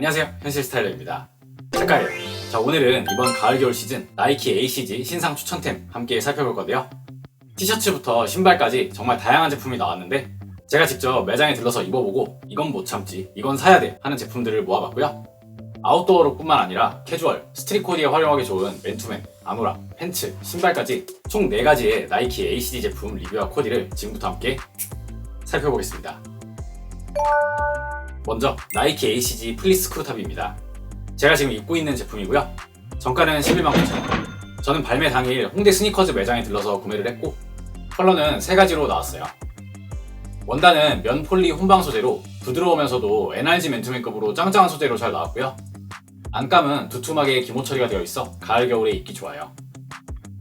안녕하세요. 현실 스타일러입니다. 작가예요 자 오늘은 이번 가을 겨울 시즌 나이키 ACG 신상 추천템 함께 살펴볼 건데요. 티셔츠부터 신발까지 정말 다양한 제품이 나왔는데 제가 직접 매장에 들러서 입어보고 이건 못 참지 이건 사야 돼 하는 제품들을 모아봤고요. 아웃도어룩뿐만 아니라 캐주얼, 스트릿 코디에 활용하기 좋은 맨투맨, 아노라, 팬츠, 신발까지 총 4가지의 나이키 ACG 제품 리뷰와 코디를 지금부터 함께 살펴보겠습니다 먼저 나이키 ACG 플리스 크루탑입니다. 제가 지금 입고 있는 제품이고요. 정가는 11만 9천 저는 발매 당일 홍대 스니커즈 매장에 들러서 구매를 했고 컬러는 세 가지로 나왔어요. 원단은 면 폴리 혼방 소재로 부드러우면서도 NRG 맨투맨급으로 짱짱한 소재로 잘 나왔고요. 안감은 두툼하게 기모 처리가 되어 있어 가을 겨울에 입기 좋아요.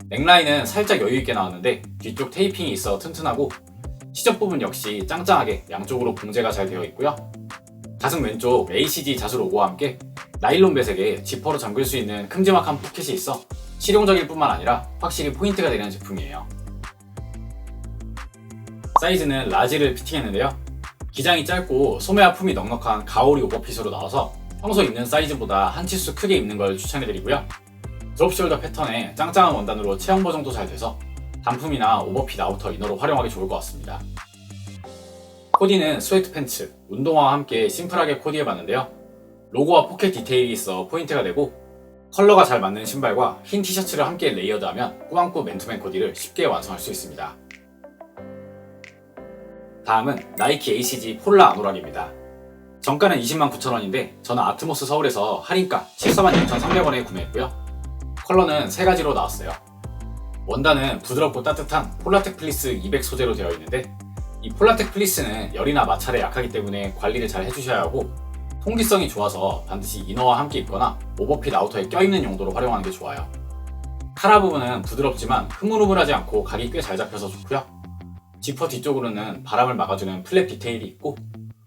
넥라인은 살짝 여유 있게 나왔는데 뒤쪽 테이핑이 있어 튼튼하고 시접 부분 역시 짱짱하게 양쪽으로 봉제가 잘 되어 있고요. 가슴 왼쪽 ACG 자수 로고와 함께 나일론 배색에 지퍼로 잠글 수 있는 큼지막한 포켓이 있어 실용적일 뿐만 아니라 확실히 포인트가 되는 제품이에요. 사이즈는 라지를 피팅했는데요. 기장이 짧고 소매와 품이 넉넉한 가오리 오버핏으로 나와서 평소 입는 사이즈보다 한 치수 크게 입는 걸 추천해드리고요. 드롭숄더 패턴에 짱짱한 원단으로 체형 보정도 잘 돼서 단품이나 오버핏 아우터 이너로 활용하기 좋을 것 같습니다. 코디는 스웨트 팬츠, 운동화와 함께 심플하게 코디해봤는데요. 로고와 포켓 디테일이 있어 포인트가 되고 컬러가 잘 맞는 신발과 흰 티셔츠를 함께 레이어드하면 꾸안꾸 맨투맨 코디를 쉽게 완성할 수 있습니다. 다음은 나이키 ACG 폴라 아노락입니다. 정가는 20만 9천원인데 저는 아트모스 서울에서 할인가 14만 6,300원에 구매했고요. 컬러는 세 가지로 나왔어요. 원단은 부드럽고 따뜻한 폴라텍 플리스 200 소재로 되어 있는데 이 폴라텍 플리스는 열이나 마찰에 약하기 때문에 관리를 잘 해주셔야 하고 통기성이 좋아서 반드시 이너와 함께 입거나 오버핏 아우터에 껴입는 용도로 활용하는 게 좋아요. 카라 부분은 부드럽지만 흐물흐물하지 않고 각이 꽤 잘 잡혀서 좋고요. 지퍼 뒤쪽으로는 바람을 막아주는 플랩 디테일이 있고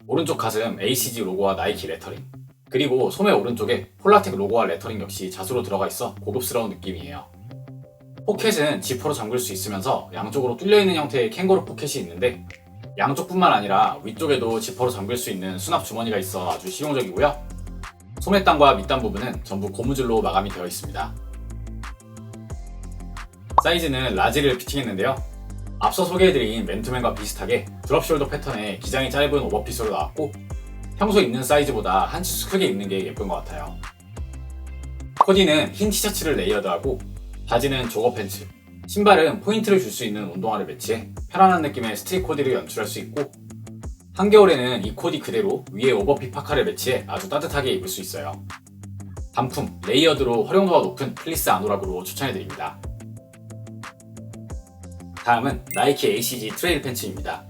오른쪽 가슴 ACG 로고와 나이키 레터링 그리고 소매 오른쪽에 폴라텍 로고와 레터링 역시 자수로 들어가 있어 고급스러운 느낌이에요. 포켓은 지퍼로 잠글 수 있으면서 양쪽으로 뚫려있는 형태의 캥거루 포켓이 있는데 양쪽뿐만 아니라 위쪽에도 지퍼로 잠글 수 있는 수납 주머니가 있어 아주 실용적이고요. 소매땅과 밑단 부분은 전부 고무줄로 마감이 되어 있습니다. 사이즈는 라지를 피팅했는데요. 앞서 소개해드린 맨투맨과 비슷하게 드롭숄더 패턴의 기장이 짧은 오버핏으로 나왔고 평소 입는 사이즈보다 한 치수 크게 입는 게 예쁜 것 같아요. 코디는 흰 티셔츠를 레이어드하고 바지는 조거 팬츠, 신발은 포인트를 줄 수 있는 운동화를 매치해 편안한 느낌의 스트릿 코디를 연출할 수 있고 한겨울에는 이 코디 그대로 위에 오버핏 파카를 매치해 아주 따뜻하게 입을 수 있어요. 단품, 레이어드로 활용도가 높은 플리스 아노락으로 추천해드립니다. 다음은 나이키 ACG 트레일 팬츠입니다.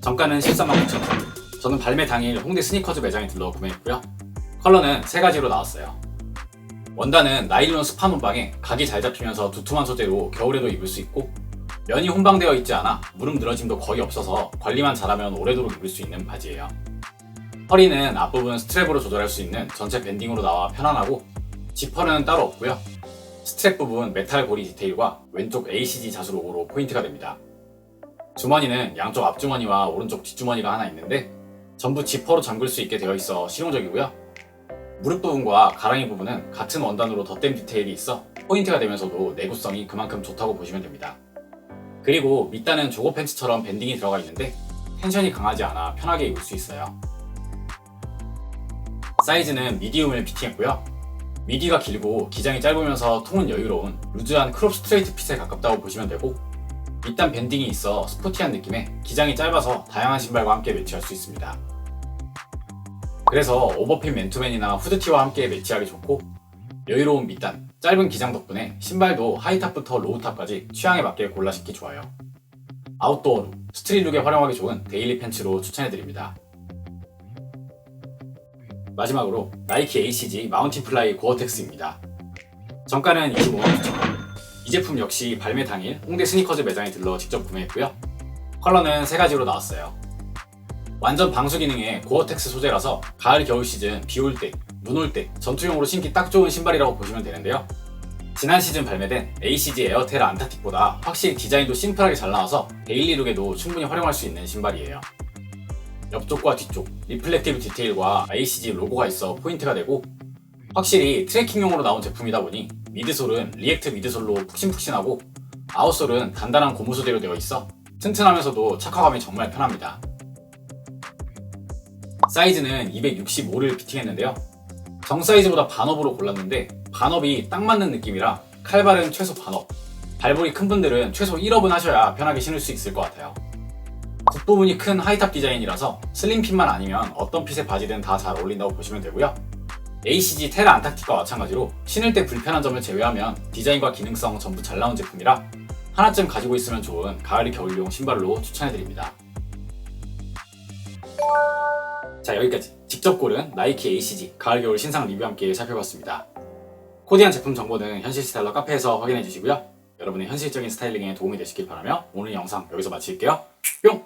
정가는 13만 9천 원. 저는 발매 당일 홍대 스니커즈 매장에 들러 구매했고요. 컬러는 세 가지로 나왔어요. 원단은 나일론 스판 혼방에 각이 잘 잡히면서 두툼한 소재로 겨울에도 입을 수 있고 면이 혼방되어 있지 않아 무릎 늘어짐도 거의 없어서 관리만 잘하면 오래도록 입을 수 있는 바지예요. 허리는 앞부분 스트랩으로 조절할 수 있는 전체 밴딩으로 나와 편안하고 지퍼는 따로 없고요. 스트랩 부분 메탈 고리 디테일과 왼쪽 ACG 자수 로고로 포인트가 됩니다. 주머니는 양쪽 앞주머니와 오른쪽 뒷주머니가 하나 있는데 전부 지퍼로 잠글 수 있게 되어 있어 실용적이고요. 무릎 부분과 가랑이 부분은 같은 원단으로 덧댐 디테일이 있어 포인트가 되면서도 내구성이 그만큼 좋다고 보시면 됩니다. 그리고 밑단은 조거 팬츠처럼 밴딩이 들어가 있는데 텐션이 강하지 않아 편하게 입을 수 있어요. 사이즈는 미디움을 피팅했고요. 미디가 길고 기장이 짧으면서 통은 여유로운 루즈한 크롭 스트레이트 핏에 가깝다고 보시면 되고 밑단 밴딩이 있어 스포티한 느낌에 기장이 짧아서 다양한 신발과 함께 매치할 수 있습니다. 그래서 오버핏 맨투맨이나 후드티와 함께 매치하기 좋고 여유로운 밑단, 짧은 기장 덕분에 신발도 하이탑부터 로우탑까지 취향에 맞게 골라 신기 좋아요. 아웃도어 룩, 스트릿 룩에 활용하기 좋은 데일리 팬츠로 추천해드립니다. 마지막으로 나이키 ACG 마운틴 플라이 고어텍스입니다. 정가는 25만 9천원. 이 제품 역시 발매 당일 홍대 스니커즈 매장에 들러 직접 구매했고요. 컬러는 세 가지로 나왔어요. 완전 방수 기능의 고어텍스 소재라서 가을 겨울 시즌 비 올 때, 눈 올 때 전투용으로 신기 딱 좋은 신발이라고 보시면 되는데요. 지난 시즌 발매된 ACG 에어테라 안타틱보다 확실히 디자인도 심플하게 잘 나와서 데일리 룩에도 충분히 활용할 수 있는 신발이에요. 옆쪽과 뒤쪽, 리플렉티브 디테일과 ACG 로고가 있어 포인트가 되고 확실히 트레킹용으로 나온 제품이다 보니 미드솔은 리액트 미드솔로 푹신푹신하고 아웃솔은 단단한 고무 소재로 되어 있어 튼튼하면서도 착화감이 정말 편합니다. 사이즈는 265를 피팅했는데요. 정 사이즈보다 반업으로 골랐는데 반업이 딱 맞는 느낌이라 칼발은 최소 반업, 발볼이 큰 분들은 최소 1업은 하셔야 편하게 신을 수 있을 것 같아요. 뒷부분이 큰 하이탑 디자인이라서 슬림핏만 아니면 어떤 핏의 바지든 다 잘 어울린다고 보시면 되고요. ACG 테라 안타티카와 마찬가지로 신을 때 불편한 점을 제외하면 디자인과 기능성 전부 잘 나온 제품이라 하나쯤 가지고 있으면 좋은 가을 겨울용 신발로 추천해드립니다. 자 여기까지 직접 고른 나이키 ACG 가을 겨울 신상 리뷰 함께 살펴봤습니다. 코디한 제품 정보는 현실 스타일러 카페에서 확인해 주시고요. 여러분의 현실적인 스타일링에 도움이 되시길 바라며 오늘 영상 여기서 마칠게요. 뿅!